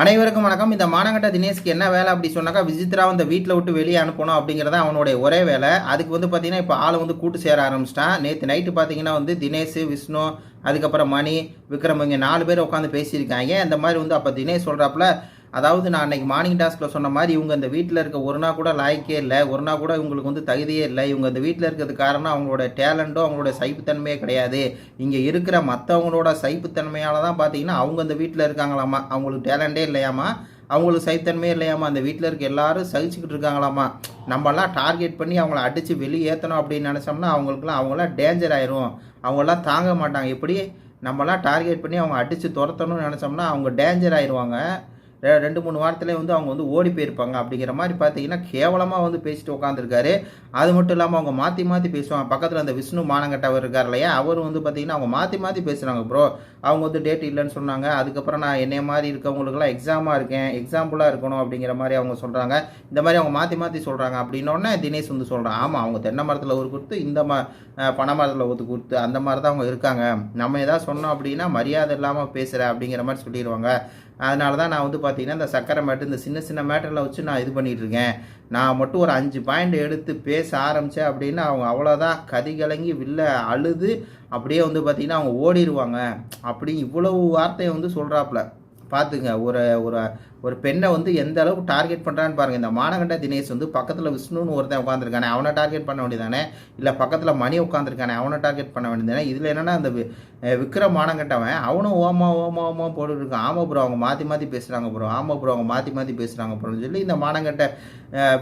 அனைவருக்கும் வணக்கம். இந்த மானங்கட்ட தினேஷ்க்கு என்ன வேலை அப்படி சொன்னாக்கா விசித்ரா வந்து வீட்டில் விட்டு வெளியே அனுப்பணும் அப்படிங்கிறத அவனுடைய ஒரே வேலை. அதுக்கு வந்து பார்த்தீங்கன்னா இப்போ ஆள் வந்து கூட்டு சேர ஆரம்பிச்சிட்டான். நேற்று நைட்டு பார்த்தீங்கன்னா வந்து தினேஷ் விஷ்ணு அதுக்கப்புறம் மணி விக்ரம் இங்கே நாலு பேர் உட்காந்து பேசியிருக்காங்க. இந்த மாதிரி வந்து அப்போ தினேஷ் சொல்கிறாப்புல அதாவது நான் அன்னைக்கு மார்னிங் டாஸ்கில் சொன்ன மாதிரி இவங்க இந்த வீட்டில் இருக்க ஒரு நாள் கூட லாய்க்கே இல்லை ஒரு நாள் கூட இவங்களுக்கு வந்து தகுதியே இல்லை. இவங்க இந்த வீட்டில் இருக்கிறது காரணம் அவங்களோட டேலண்ட்டோ அவங்களோட சைப்புத்தன்மையே கிடையாது. இங்கே இருக்கிற மற்றவங்களோட சைப்புத்தன்மையால் தான் பார்த்தீங்கன்னா அவங்க இந்த வீட்டில் இருக்காங்களாமா? அவங்களுக்கு டேலண்டே இல்லையாமா? அவங்களுக்கு சைத்தன்மையே இல்லையாமா? அந்த வீட்டில் இருக்க எல்லாரும் சகிச்சுக்கிட்டு இருக்காங்களாமா? நம்மலாம் டார்கெட் பண்ணி அவங்கள அடித்து வெளியே ஏற்றணும் அப்படின்னு நினச்சோம்னா அவங்களுக்குலாம் அவங்களாம் டேஞ்சர் ஆயிரும். அவங்களாம் தாங்க மாட்டாங்க. எப்படி? நம்மலாம் டார்கெட் பண்ணி அவங்க அடித்து துரத்தணும்னு நினச்சோம்னா அவங்க டேஞ்சர் ஆயிடுவாங்க ரெண்டு மூணு வாரத்துலேயே வந்து அவங்க வந்து ஓடி போயிருப்பாங்க. அப்படிங்கிற மாதிரி பார்த்தீங்கன்னா கேவலமாக வந்து பேசிட்டு உட்காந்துருக்காரு அது மட்டும் இல்லாமல் அவங்க மாற்றி மாற்றி பேசுவாங்க. பக்கத்தில் அந்த விஷ்ணு மானங்கட்டவர் இருக்கார் இல்லையா? அவர் வந்து பார்த்தீங்கன்னா அவங்க மாற்றி மாற்றி பேசுகிறாங்க ப்ரோ அவங்க வந்து டேட் இல்லைன்னு சொன்னாங்க. அதுக்கப்புறம் நான் என்னைய மாதிரி இருக்கவங்களுக்குலாம் எக்ஸாமாக இருக்கேன். எக்ஸாம்பிளாக இருக்கணும் அப்படிங்கிற மாதிரி அவங்க சொல்கிறாங்க இந்த மாதிரி அவங்க மாற்றி மாற்றி சொல்கிறாங்க அப்படின்னோடனே தினேஷ் வந்து சொல்கிறான் ஆமாம் அவங்க தென்னை மரத்தில் ஒரு கொடுத்து இந்த ம பனை மரத்தில் ஒரு கொடுத்து அந்த மாதிரி தான் அவங்க இருக்காங்க. நம்ம எதாவது சொன்னோம் அப்படின்னா மரியாதை இல்லாமல் பேசுகிற அப்படிங்கிற மாதிரி சொல்லிடுவாங்க. அதனால தான் நான் வந்து பார்த்தீங்கன்னா இந்த சக்கரை மேட்டு இந்த சின்ன சின்ன மேட்டரில் வச்சு நான் இது பண்ணிகிட்ருக்கேன் இருக்கேன் நான் மட்டும் ஒரு அஞ்சு பாயிண்ட் எடுத்து பேச ஆரம்பித்தேன் அப்படின்னு அவங்க அவ்வளோதான் கதி கலங்கி வில்ல அழுது அப்படியே வந்து பார்த்திங்கன்னா அவங்க ஓடிடுவாங்க அப்படி இவ்வளவு வார்த்தையை வந்து சொல்கிறாப்புல பார்த்துங்க. ஒரு ஒரு ஒரு பெண்ணை வந்து எந்த அளவுக்கு டார்கெட் பண்ணுறான்னு பாருங்கள் இந்த மானகண்ட தினேஷ் வந்து பக்கத்தில் விஷ்ணுன்னு ஒருத்தன் உட்காந்துருக்கானே அவனை டார்கெட் பண்ண வேண்டியதானே? இல்லை பக்கத்தில் மணி உட்காந்துருக்கானே அவனை டார்கெட் பண்ண வேண்டியதானே? இதில் என்னென்னா அந்த வி- விக்ரம் மானங்கட்டவன் அவனும் ஓமா ஓமா ஓமா போட்டுருக்கான் ஆமாம் ப்ரோ அவங்க மாற்றி மாற்றி பேசுகிறாங்க ப்ரோ ஆமாம் ப்ரோ அவங்க மாற்றி மாற்றி பேசுகிறாங்க ப்ரோன்னு சொல்லி இந்த மானகண்ட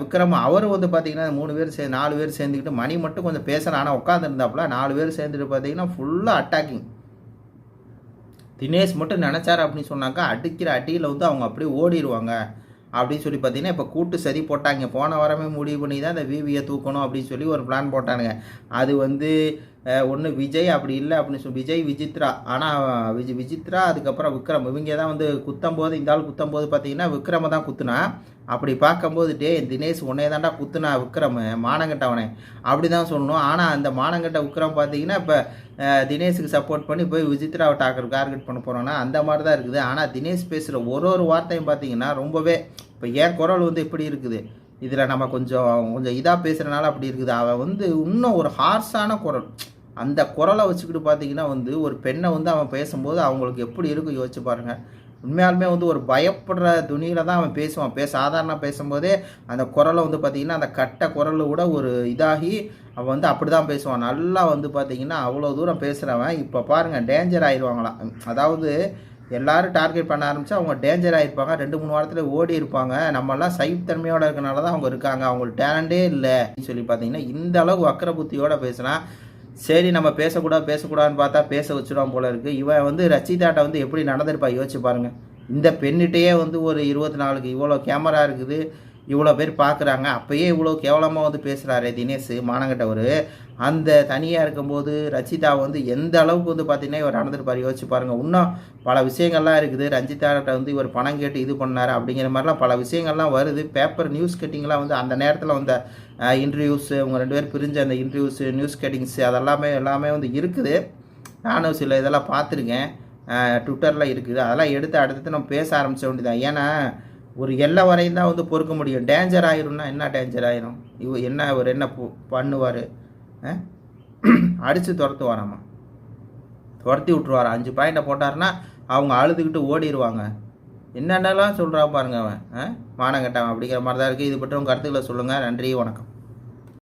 விக்ரம் அவர் வந்து பார்த்தீங்கன்னா மூணு பேர் சே நாலு பேர் சேர்ந்துக்கிட்டு மணி மட்டும் கொஞ்சம் பேசுகிறான் ஆனால் உட்காந்துருந்தாப்புல நாலு பேர் சேர்ந்துட்டு பார்த்தீங்கன்னா ஃபுல்லாக அட்டாக்கிங் தினேஷ் மட்டும் நினச்சாரு அப்படின்னு சொன்னாக்கா அடிக்கிற அடியில் வந்து அவங்க அப்படியே ஓடிடுவாங்க அப்படின்னு சொல்லி பார்த்தீங்கன்னா இப்போ கூட்டு சரி போட்டாங்க. போன வாரமே முடிவு பண்ணி தான் இந்த விவியை தூக்கணும் அப்படின்னு சொல்லி ஒரு பிளான் போட்டானுங்க. அது வந்து ஒன்று விஜய் அப்படி இல்லை அப்படின்னு சொல்லி விஜய் விஜித்ரா ஆனால் விஜய் விஜித்ரா அதுக்கப்புறம் விக்ரம். இவங்க தான் வந்து குத்தம்போது இந்த ஆள் குத்தம்போது பார்த்தீங்கன்னா விக்ரம தான் குத்துனா அப்படி பார்க்கும்போது டே தினேஷ் உன்னே தாண்டா குத்துனா விக்ரம். மானங்கட்டவனே அப்படி தான் சொல்லணும். ஆனால் அந்த மானங்கட்ட விக்ரம் பார்த்தீங்கன்னா இப்போ தினேஷுக்கு சப்போர்ட் பண்ணி போய் விசித்ராவை டாக்கர் டார்கெட் பண்ண போகிறோன்னா அந்த மாதிரி தான் இருக்குது. ஆனால் தினேஷ் பேசுகிற ஒரு ஒரு வார்த்தையும் பார்த்தீங்கன்னா ரொம்பவே இப்போ என் குரல் வந்து எப்படி இருக்குது? இதில் நம்ம கொஞ்சம் கொஞ்சம் இதாக பேசுகிறனால அப்படி இருக்குது. அவன் வந்து இன்னும் ஒரு ஹார்ஸான குரல். அந்த குரலை வச்சுக்கிட்டு பார்த்தீங்கன்னா வந்து ஒரு பெண்ணை வந்து அவன் பேசும்போது அவங்களுக்கு எப்படி இருக்கும்? யோசிச்சு பாருங்கள் உண்மையாலுமே வந்து ஒரு பயப்படுற துணியில் தான் அவன் பேசுவான். பேச சாதாரண பேசும்போதே அந்த குரலை வந்து பார்த்திங்கன்னா அந்த கட்ட குரலை கூட ஒரு இதாகி அவன் வந்து அப்படி தான் பேசுவான். நல்லா வந்து பார்த்திங்கன்னா அவ்வளோ தூரம் பேசுகிறவன் இப்போ பாருங்கள் டேஞ்சர் ஆயிடுவாங்களாம் அதாவது எல்லாரும் டார்கெட் பண்ண ஆரம்பிச்சா அவங்க டேஞ்சர் ஆகிருப்பாங்க ரெண்டு மூணு வாரத்தில் ஓடி இருப்பாங்க. நம்மலாம் சைத்தன்மையோடு இருக்கனால தான் அவங்க இருக்காங்க. அவங்களுக்கு டேலண்டே இல்லை. அப்படின்னு சொல்லி பார்த்தீங்கன்னா இந்த அளவுக்கு வக்கர புத்தியோடு பேசுனா சரி நம்ம பேசக்கூடாது பேசக்கூடாதுன்னு பார்த்தா பேச வச்சிருவான் போல இருக்குது இவன் வந்து ரச்சிதாட்டை வந்து எப்படி நடந்திருப்பா? யோசிச்சு பாருங்கள் இந்த பெண்ணிட்டையே வந்து ஒரு இருபத்தி நாலுக்கு இவ்வளோ கேமரா இருக்குது. இவ்வளோ பேர் பார்க்குறாங்க. அப்போயே இவ்வளோ கேவலமாக வந்து பேசுகிறாரு தினேஷ் மானங்கட்டவர். அந்த தனியாக இருக்கும்போது ரச்சிதா வந்து எந்த அளவுக்கு வந்து பார்த்தீங்கன்னா இவர் நடந்திருப்பார் யோசிச்சு பாருங்கள் இன்னும் பல விஷயங்கள்லாம் இருக்குது. ரஞ்சிதாட்ட வந்து இவர் பணம் கேட்டு இது பண்ணார் அப்படிங்கிற மாதிரிலாம் பல விஷயங்கள்லாம் வருது. பேப்பர் நியூஸ் கட்டிங்லாம் வந்து அந்த நேரத்தில் வந்த இன்டர்வியூஸு அவங்க ரெண்டு பேர் பிரிஞ்ச அந்த இன்டர்வியூஸு நியூஸ் கட்டிங்ஸ் அதெல்லாமே எல்லாமே வந்து இருக்குது. நானும் சில இதெல்லாம் பார்த்துருக்கேன். ட்விட்டரில் இருக்குது. அதெல்லாம் எடுத்து அடுத்தது நம்ம பேச ஆரம்பிச்ச வேண்டியதான் ஏன்னா ஒரு எல்லை வரையும் தான் வந்து பொறுக்க முடியும். டேஞ்சர் ஆயிரும்னா என்ன டேஞ்சர் ஆயிரும்? இவ என்ன அவர் என்ன பண்ணுவார்? அடித்து துரத்து வராமா துரத்தி விட்ருவார் அஞ்சு பாயிண்டை போட்டாருன்னா அவங்க அழுதுகிட்டு ஓடிடுவாங்க என்னென்னலாம் சொல்கிறா பாருங்க அவன். ஆ? மானங்கட்டவன் அப்படிங்கிற மாதிரி தான் இருக்குது இது பற்றி உங்கள் கருத்துக்களை சொல்லுங்கள் நன்றி வணக்கம்.